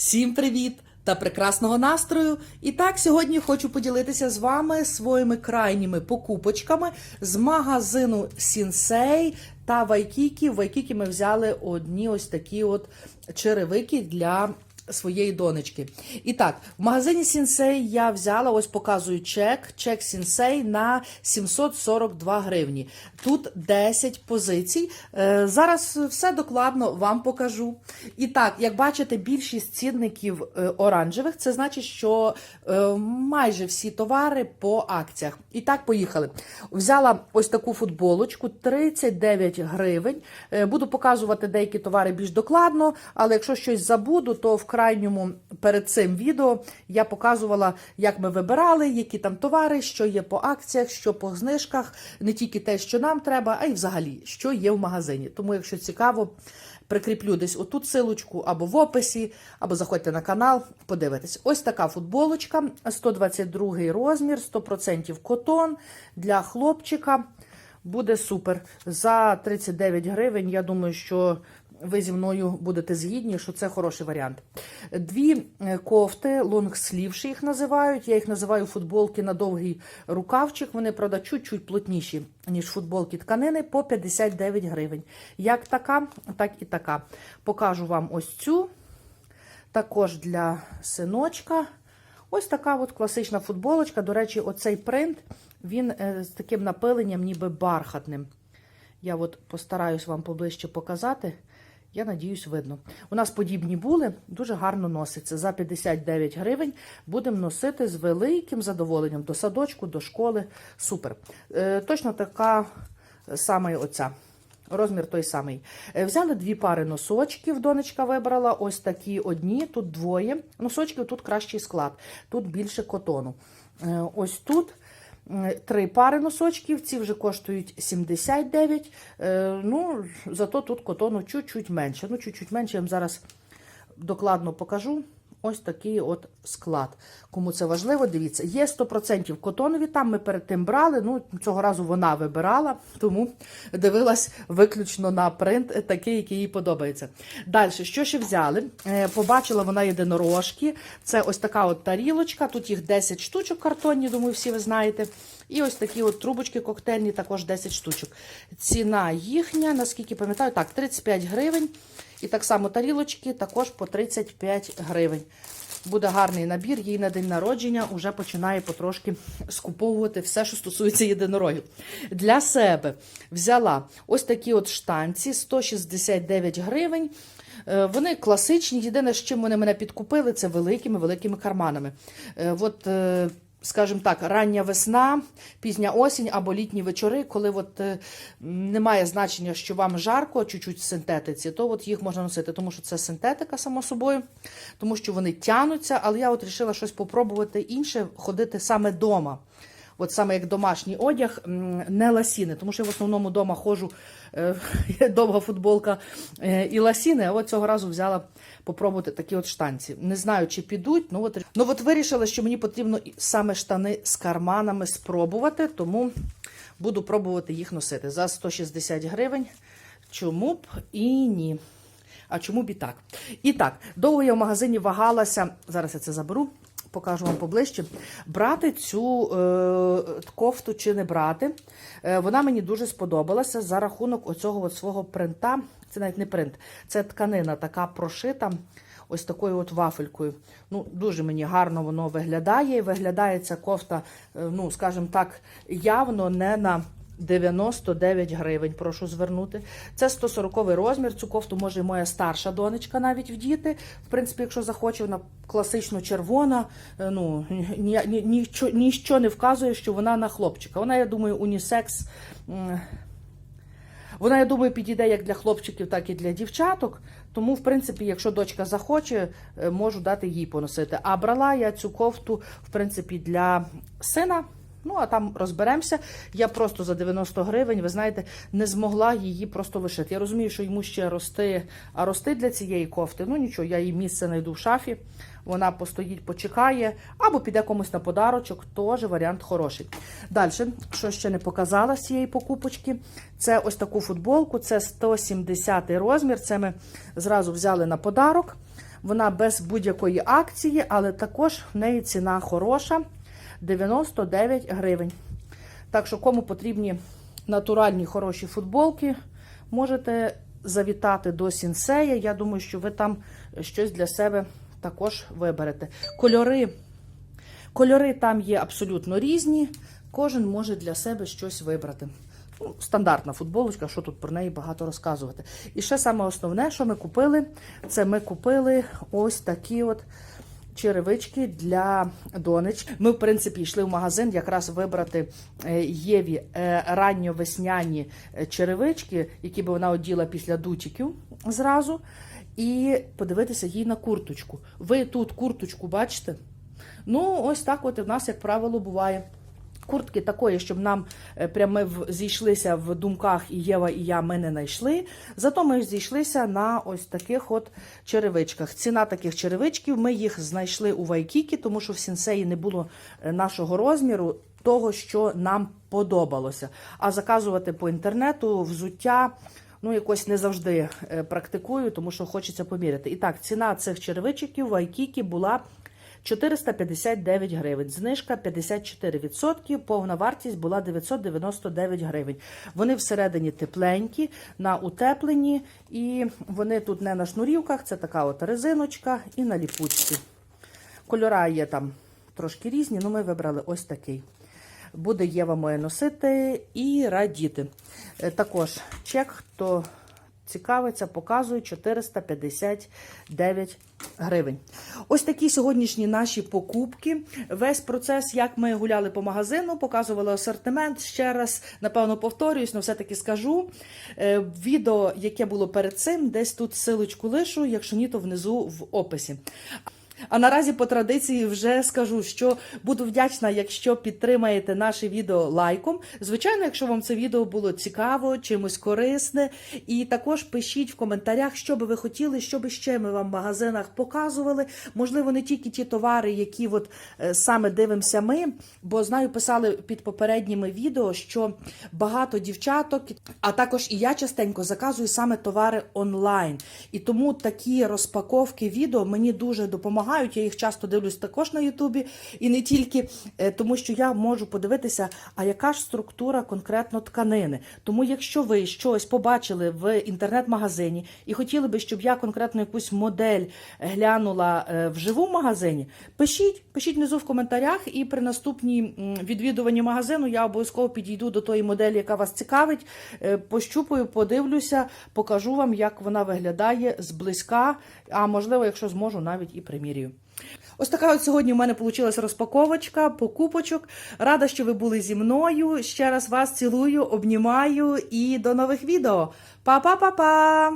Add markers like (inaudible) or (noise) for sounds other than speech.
Всім привіт та прекрасного настрою! І так, сьогодні хочу поділитися з вами своїми крайніми покупочками з магазину Сінсей та Вайкікі. В Вайкікі ми взяли одні ось такі от черевики для своєї донечки. І так, в магазині Сінсей я взяла, ось показую чек. Чек Сінсей на 742 гривні. Тут 10 позицій. Е, зараз все докладно вам покажу. І так, як бачите, більшість цінників е, оранжевих, це значить, що е, майже всі товари по акціях. І так, поїхали. Взяла ось таку футболочку 39 гривень. Буду показувати деякі товари більш докладно, але якщо щось забуду, то в крайньому перед цим відео я показувала, як ми вибирали, які там товари, що є по акціях, що по знижках, не тільки те, що нам треба, а й взагалі, що є в магазині. Тому, якщо цікаво, прикріплю десь отут силочку або в описі, або заходьте на канал, подивитесь. Ось така футболочка, 122 розмір, 100% котон для хлопчика. Буде супер. За 39 гривень. Я думаю, що ви зі мною будете згідні, що це хороший варіант. Дві е, кофти, лонгслівші їх називають. Я їх називаю футболки на довгий рукавчик. Вони, правда, чуть-чуть плотніші, ніж футболки тканини, по 59 гривень. Як така, так і така. Покажу вам ось цю. Також для синочка. Ось така от класична футболочка. До речі, оцей принт, він е, з таким напиленням, ніби бархатним. Я от постараюсь вам поближче показати. Я надіюсь, видно. У нас подібні були, дуже гарно носиться. За 59 гривень будемо носити з великим задоволенням до садочку, до школи. Супер. Е, точно така саме оця. Розмір той самий. Е, Взяли дві пари носочків, донечка вибрала. Ось такі одні, тут двоє. Носочків тут кращий склад, тут більше котону. Е, Ось тут три пари носочків, ці вже коштують 79. Е, Ну, зато тут котону чуть-чуть менше. Ну, чуть-чуть менше, я вам зараз докладно покажу. Ось такий от склад. Кому це важливо, дивіться, є 100% котонові. Там ми перед тим брали. Ну, цього разу вона вибирала, тому дивилась виключно на принт, такий, який їй подобається. Далі, що ще взяли? Е, Побачила вона єдинорожки. Це ось така от тарілочка. Тут їх 10 штучок картонні, думаю, всі ви знаєте. І ось такі от трубочки коктейльні, також 10 штучок. Ціна їхня, наскільки пам'ятаю, так, 35 гривень. І так само тарілочки також по 35 гривень. Буде гарний набір, їй на день народження вже починає потрошки скуповувати все, що стосується єдинорогів. Для себе взяла ось такі от штанці 169 гривень. Е, Вони класичні. Єдине, з чим вони мене підкупили, це великими-великими карманами. Е, От, е, скажімо так, рання весна, пізня осінь або літні вечори, коли от, е, немає значення, що вам жарко, чуть-чуть синтетиці, то от їх можна носити, тому що це синтетика, само собою, тому що вони тянуться, але я от рішила щось попробувати інше, ходити саме вдома. От саме як домашній одяг, не ласіни, тому що я в основному вдома ходжу, е, (laughs) довга футболка е, і ласіни, а от цього разу взяла попробувати такі от штанці. Не знаю, чи підуть, ну от, ну от вирішила, що мені потрібно саме штани з карманами спробувати, тому буду пробувати їх носити за 160 гривень. Чому б і ні. А чому б і так? І так, довго я в магазині вагалася, зараз я це заберу, покажу вам поближче. Брати цю е, кофту чи не брати. Е, вона мені дуже сподобалася за рахунок оцього от свого принта. Це навіть не принт, це тканина така прошита. Ось такою от вафелькою. Ну, Дуже мені гарно воно виглядає. Виглядає ця кофта, е, ну, скажімо так, явно не на 99 гривень, прошу звернути. Це 140 розмір. Цю кофту може і моя старша донечка навіть вдіти. В принципі, якщо захоче, вона класично червона. Е, Ну, ні, ні, ніщо, не вказує, що вона на хлопчика. Вона, я думаю, унісекс. Вона, я думаю, підійде як для хлопчиків, так і для дівчаток. Тому, в принципі, якщо дочка захоче, е, можу дати їй поносити. А брала я цю кофту, в принципі, для сина. Ну, а там розберемося. Я просто за 90 гривень, ви знаєте, не змогла її просто лишити. Я розумію, що йому ще рости, а рости для цієї кофти. Ну нічого, я їй місце знайду в шафі. Вона постоїть, почекає, або піде комусь на подарочок, теж варіант хороший. Далі, що ще не показала з цієї покупочки, це ось таку футболку, це 170 розмір. Це ми зразу взяли на подарок. Вона без будь-якої акції, але також в неї ціна хороша 99 гривень. Так що, кому потрібні натуральні хороші футболки, можете завітати до Сінсея. Я думаю, що ви там щось для себе також виберете. Кольори, кольори там є абсолютно різні. Кожен може для себе щось вибрати. Ну, стандартна футболочка, що тут про неї багато розказувати. І ще саме основне, що ми купили, це ми купили ось такі от черевички для донечки. Ми, в принципі, йшли в магазин якраз вибрати е, Єві е, ранньовесняні е, черевички, які би вона оділа після дутіків зразу. І подивитися їй на курточку. Ви тут курточку бачите? Ну, ось так от і в нас, як правило, буває. Куртки такої, щоб нам е, прямо зійшлися в думках, і Єва, і я ми не знайшли. Зато ми зійшлися на ось таких от черевичках. Ціна таких черевичків, ми їх знайшли у Вайкікі, тому що в сінсеї не було е, нашого розміру, того, що нам подобалося. А заказувати по інтернету взуття. Ну, якось не завжди е, практикую, тому що хочеться поміряти. І так, ціна цих черевичків в Айкікі була 459 гривень. Знижка 54%, повна вартість була 999 гривень. Вони всередині тепленькі, на утепленні, і вони тут не на шнурівках, це така от резиночка і на ліпучці. Кольора є там трошки різні, але ми вибрали ось такий. Буде Єва моє носити і радіти. Е, Також чек, хто цікавиться, показує 459 гривень. Ось такі сьогоднішні наші покупки. Весь процес, як ми гуляли по магазину, показували асортимент. Ще раз, напевно, повторююсь, але все-таки скажу. Е, Відео, яке було перед цим, десь тут силочку лишу, якщо ні, то внизу в описі. А наразі по традиції вже скажу, що буду вдячна, якщо підтримаєте наше відео лайком. Звичайно, якщо вам це відео було цікаво, чимось корисне. І також пишіть в коментарях, що би ви хотіли, що би ще ми вам в магазинах показували. Можливо, не тільки ті товари, які от е, саме дивимося ми, бо знаю, писали під попередніми відео, що багато дівчаток, а також і я частенько заказую саме товари онлайн. І тому такі розпаковки відео мені дуже допомагають. Я їх часто дивлюсь також на Ютубі, і не тільки е, тому, що я можу подивитися, а яка ж структура конкретно тканини. Тому, якщо ви щось побачили в інтернет-магазині і хотіли би, щоб я конкретно якусь модель глянула е, вживу в магазині, пишіть, пишіть внизу в коментарях, і при наступній відвідуванні магазину я обов'язково підійду до тої моделі, яка вас цікавить, е, пощупаю, подивлюся, покажу вам, як вона виглядає зблизька, а можливо, якщо зможу, навіть і примірюю. Ось така от сьогодні у мене вийшла розпаковочка, покупочок. Рада, що ви були зі мною. Ще раз вас цілую, обнімаю і до нових відео. Па-па-па-па!